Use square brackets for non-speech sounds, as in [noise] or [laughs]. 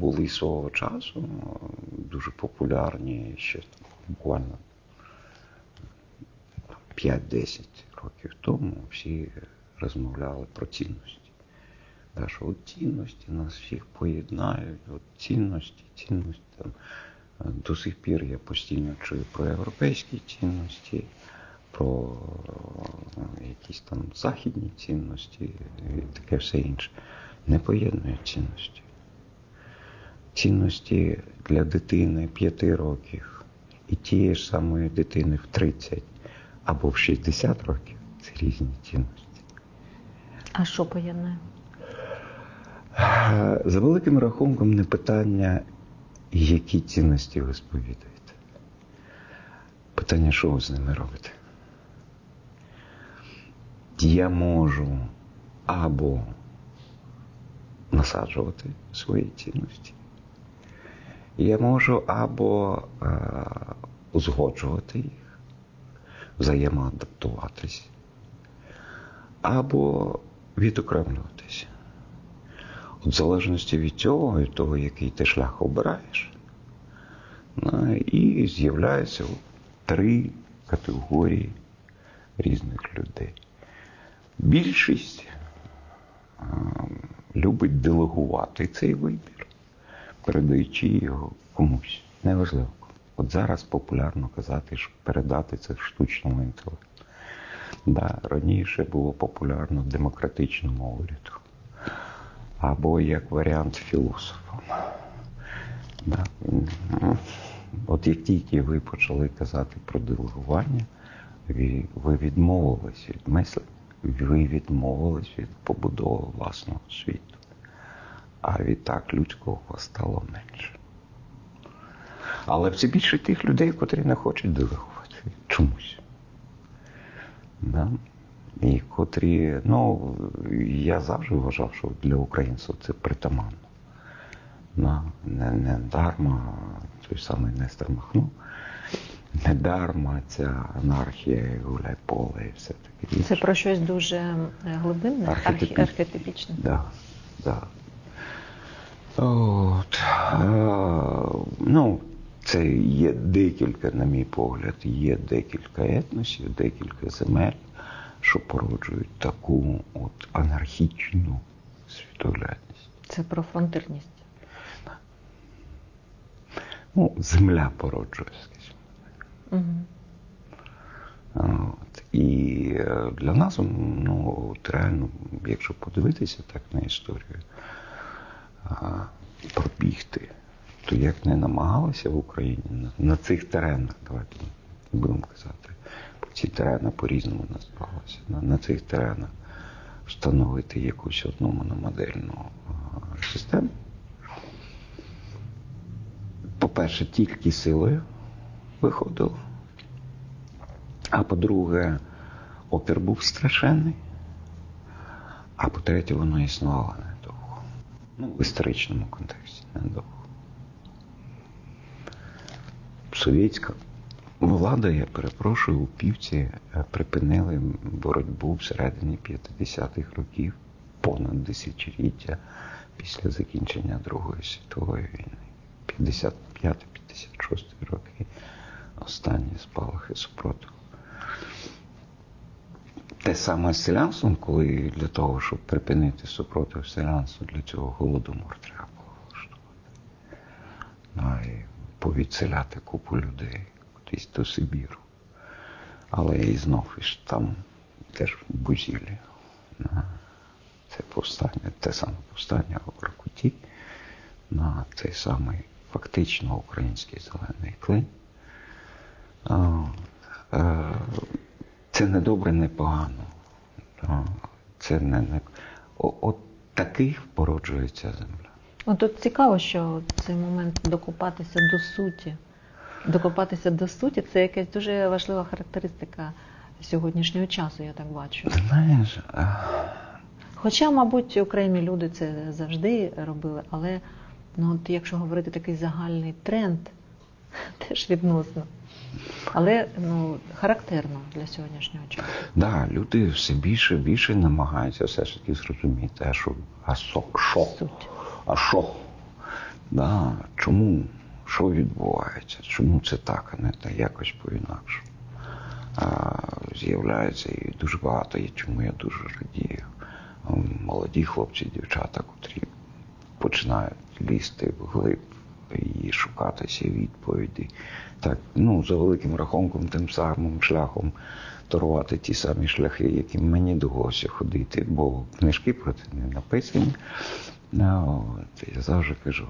були свого часу дуже популярні ще буквально 5-10 років тому всі розмовляли про цінності. Да, що от цінності нас всіх поєднають, от цінності, цінності. Там. До сих пір я постійно чую про європейські цінності, про е, якісь там західні цінності і таке все інше. Не поєднує цінності. Цінності для дитини 5 років і тієї ж самої дитини в 30 або в 60 років це різні цінності. А що поєднує? За великим рахунком не питання, які цінності ви сповідуєте. Питання, що ви з ними робите. Я можу або насаджувати свої цінності. Я можу або е, узгоджувати їх, взаємоадаптуватись, або відокремлюватися. В залежності від цього, від того, який ти шлях обираєш, ну, і з'являються три категорії різних людей. Більшість а, любить делегувати цей вибір, передаючи його комусь. Неважливо. От зараз популярно казати, що передати це штучному інтелекту. Да, раніше було популярно демократичному уряду або як варіант філософа. Да. От як тільки ви почали казати про делегування, ви відмовились від мислення, ви відмовились від побудови власного світу. А відтак людського стало менше. Але все більше тих людей, котрі не хочуть делегувати чомусь. Да? І котрі, ну, я завжди вважав, що для українців це притаманно. На, не, не дарма той самий Нестор Махно, не дарма ця анархія, гуляй поле і все таке. Це про щось дуже глибинне, Архетипі- архі- архетипічне. Да, да. От, е, ну, це є декілька, на мій погляд, є декілька етносів, декілька земель, що породжують таку от анархічну світоглядність. Це про фронтирність. Ну, земля породжує, скажімо. Угу. От. І е, для нас, ну, от реально, якщо подивитися так на історію, пробігти, то як не намагалися в Україні на, на цих теренах, давайте будемо казати, ці терени по-різному називалися, на, на цих теренах встановити якусь одну мономодельну систему. По-перше, тільки силою виходило. А по-друге, опір був страшенний. А по-третє, воно існувало. Ну, в історичному контексті недовго. Совєтська влада, я перепрошую, у півці е, припинили боротьбу всередині 50-х років, понад десятиліття після закінчення Другої світової війни. 55-56 роки останні спалахи супротиву. Те саме з селянством, коли для того, щоб припинити супротив селянства, для цього голодомор треба було влаштувати. Ну, і повідселяти купу людей кудись до Сибіру. Але і знов і ж там теж в бузілі. Це повстання, те саме повстання в Ракуті, на цей самий фактично український зелений клин. Це не добре, не погано. Це не, не... От таких породжується земля. От тут цікаво, що цей момент докопатися до суті. Докопатися до суті це якась дуже важлива характеристика сьогоднішнього часу, я так бачу. Знаєш, Хоча, мабуть, окремі люди це завжди робили, але ну, от якщо говорити такий загальний тренд, [laughs] теж відносно. Але ну, характерно для сьогоднішнього часу. Да, люди все більше і більше намагаються все ж таки зрозуміти, а що, а со, що, Суть. а що. Да, чому? Що відбувається? Чому це так, а не та якось по-інакше? З'являється і дуже багато, і чому я дуже радію. Молоді хлопці, дівчата, котрі починають лізти вглиб і шукати ці відповіді. Так, ну, за великим рахунком, тим самим шляхом торувати ті самі шляхи, яким мені довелося ходити, бо книжки про це не написані. От, я завжди кажу,